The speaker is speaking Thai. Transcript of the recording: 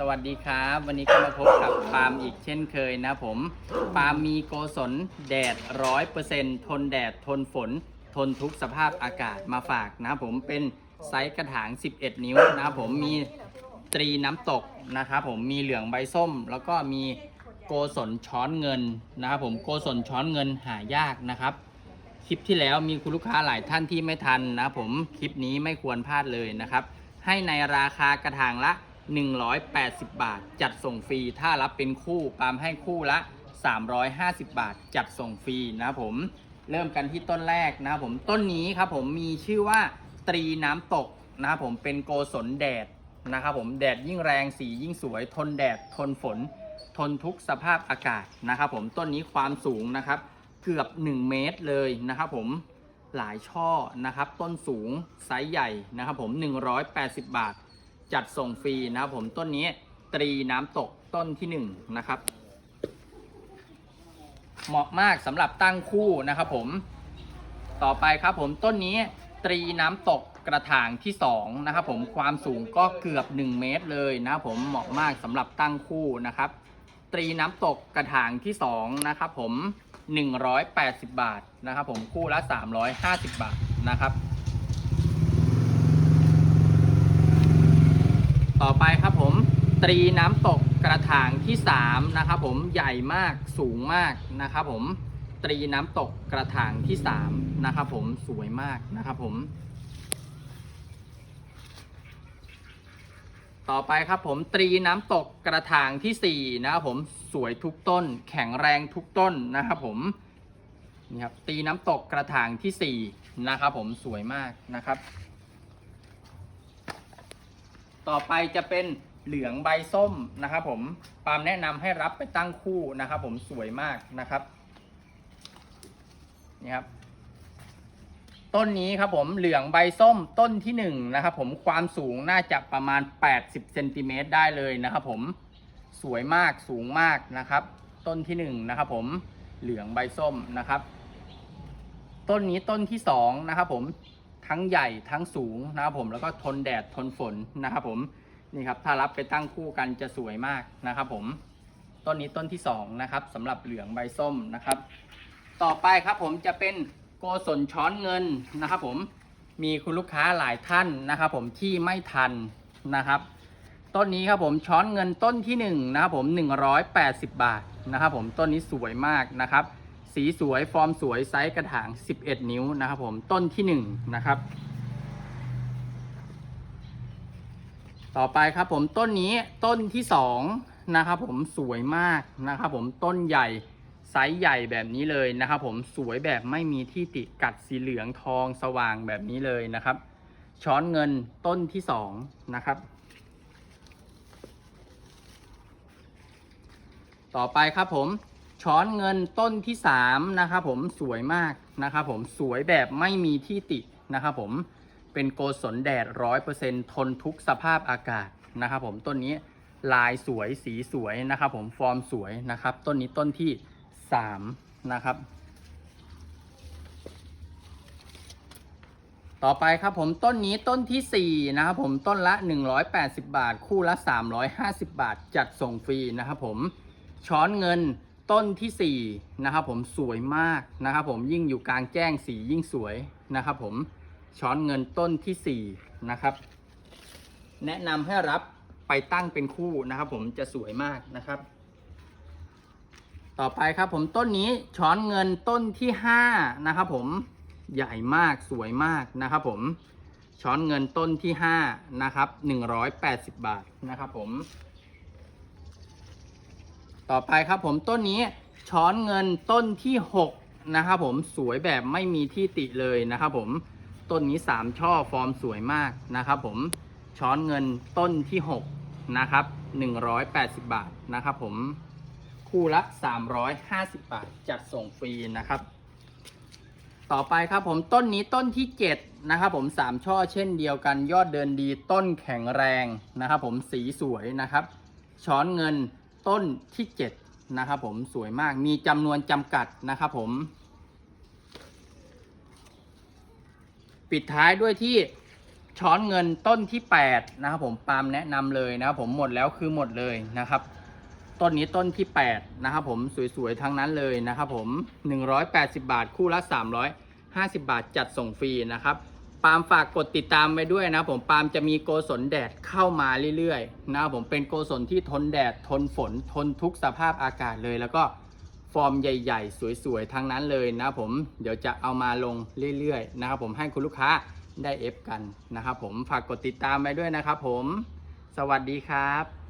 สวัสดีครับ วันนี้ก็มาพบกับปาล์มอีกเช่นเคยนะผมปาล์มมีโกศลแดดร้อยเปอร์เซ็นทนแดดทนฝน ทนทุกสภาพอากาศมาฝากนะผมเป็นไซส์กระถาง 11 นิ้วนะผมมีตรีน้ำตกนะครับผมมีเหลืองใบส้ม แล้วก็มีโกศลช้อนเงินนะครับผมโกศลช้อนเงินหายากนะครับ คลิปที่แล้วมีคุณลูกค้าหลายท่านที่ไม่ทันนะผมคลิปนี้ไม่ควรพลาดเลยนะครับ ให้ในราคากระถางละ 180 บาท จัดส่งฟรี ถ้ารับเป็นคู่ปาล์มให้คู่ละ 350 บาท จัดส่งฟรีนะผมเริ่มกันที่ต้นแรกนะผมต้นนี้ครับผมมีชื่อว่าตรีน้ำตกนะครับผมเป็นโกศลแดดนะครับผมแดดยิ่งแรงสียิ่งสวย ทนแดดทนฝน ทนทุกสภาพอากาศนะครับผมต้นนี้ความสูงนะครับ เกือบ 1 เมตรเลยนะครับผมหลายช่อนะครับ ต้นสูงไซส์ใหญ่นะครับผม 180 บาท จัดส่งฟรีนะครับผมต้นนี้ตรีน้ำตกต้นที่1นะครับ เหมาะมากสำหรับตั้งคู่นะครับผม ต่อไปครับผมต้นนี้ตรีน้ำตกกระถางที่2นะครับผมความสูงก็เกือบ 1 เมตรเลยนะครับผมเหมาะมากสำหรับตั้งคู่นะครับ ตรีน้ำตกกระถางที่2นะครับผม 180 บาทนะครับผมคู่ละ 350 บาทนะครับ ต่อไปครับผมตรีน้ำตกกระถางที่3นะครับผมใหญ่มากสูงมากนะครับผมตรีน้ำตกกระถางที่3นะครับผมสวยมากนะครับผมต่อไปครับผมตรีน้ำตกกระถางที่4นะครับผมสวยทุกต้น แข็งแรงทุกต้นนะครับผมนี่ครับตีน้ำตกกระถางที่4นะครับผมสวยมากนะครับ ต่อไปจะเป็นเหลืองใบส้มนะครับผมปาล์มแนะนำให้รับไปตั้งคู่นะครับผมสวยมากนะครับนี่ครับต้นนี้ครับผมเหลืองใบส้มต้นที่1นงนะครับผมความสูงน่าจะประมาณ 80เซนติเมตรได้เลยนะครับผมสวยมากสูงมากนะครับ ต้นที่1นงนะครับผมเหลืองใบส้มนะครับ ต้นนี้ต้นที่2นะครับผม ทั้งใหญ่ทั้งสูงนะครับผมแล้วก็ทนแดดทนฝนนะครับผมนี่ครับถ้ารับไปตั้งคู่กันจะสวยมากนะครับผมต้นนี้ต้นที่2นะครับสำหรับเหลืองใบส้มนะครับ ต่อไปครับผมจะเป็นโกศลช้อนเงินนะครับ ผมมีคุณลูกค้าหลายท่านนะครับ ผมที่ไม่ทันนะครับ ต้นนี้ครับผมช้อนเงินต้นที่1นะครับผม180 บาทนะครับ ผมต้นนี้สวยมากนะครับ สีสวยฟอร์มสวยไซส์กระถาง 11 นิ้วนะครับผมต้นที่ 1 นะครับ ต่อไปครับผมต้นนี้ต้นที่ 2 นะครับผมสวยมากนะครับผมต้นใหญ่ไซส์ใหญ่แบบนี้เลยนะครับผมสวยแบบไม่มีที่ติกัดสีเหลืองทองสว่างแบบนี้เลยนะครับ ช้อนเงินต้นที่สองนะครับต่อไปครับผม ช้อนเงินต้นที่สามนะครับผมสวยมากนะครับผมสวยแบบไม่มีที่ตินะครับผมเป็นโกศลแดดร้อยเปอร์เซ็นทนทุกสภาพอากาศนะครับผมต้นนี้ลายสวยสีสวยนะครับผมฟอร์มสวยนะครับ ต้นนี้ต้นที่3นะครับ ต่อไปครับผมต้นนี้ต้นที่4นะครับผมต้นละ 180 บาท คู่ละ 350 บาท จัดส่งฟรีนะครับผมช้อนเงิน ต้นที่4นะครับผมสวยมากนะครับผมยิ่งอยู่กลางแจ้งสียิ่งสวยนะครับผมช้อนเงินต้นที่4นะครับ แนะนำให้รับไปตั้งเป็นคู่นะครับผมจะสวยมากนะครับ ต่อไปครับผมต้นนี้ช้อนเงินต้นที่5นะครับผมใหญ่มากสวยมากนะครับผมช้อนเงินต้นที่5นะครับ180 บาทนะครับผม ต่อไปครับผมต้นนี้ช้อนเงินต้นที่ 6 นะครับผมสวยแบบไม่มีที่ติเลยนะครับผมต้นนี้ 3 ช่อฟอร์มสวยมากนะครับผมช้อนเงินต้นที่ 6 นะครับ 180 บาทนะครับผมคู่ละ 350 บาท จัดส่งฟรีนะครับ ต่อไปครับผมต้นนี้ต้นที่ 7 นะครับผม 3 ช่อเช่นเดียวกันยอดเดินดีต้นแข็งแรงนะครับผมสีสวยนะครับ ช้อนเงิน ต้นที่7นะครับผมสวยมากมีจำนวนจำกัดนะครับผม ปิดท้ายด้วยที่ช้อนเงินต้นที่8นะครับผมปาล์มแนะนำเลยนะครับผมหมดแล้วคือหมดเลยนะครับต้นนี้ต้นที่8นะครับผมสวยๆทั้งนั้นเลยนะครับผม 180 บาทคู่ละ 350 บาทจัดส่งฟรีนะครับ ปาล์มฝากกดติดตามไปด้วยนะผมปาล์มจะมีโกศลแดดเข้ามาเรื่อยๆนะผมเป็นโกศลที่ทนแดดทนฝนทนทุกสภาพอากาศเลยแล้วก็ฟอร์มใหญ่ๆ สวยๆทั้งนั้นเลยนะผมเดี๋ยวจะเอามาลงเรื่อยๆนะครับผมให้คุณลูกค้าได้เอฟกันนะครับผมฝากกดติดตามไปด้วยนะครับผม สวัสดีครับ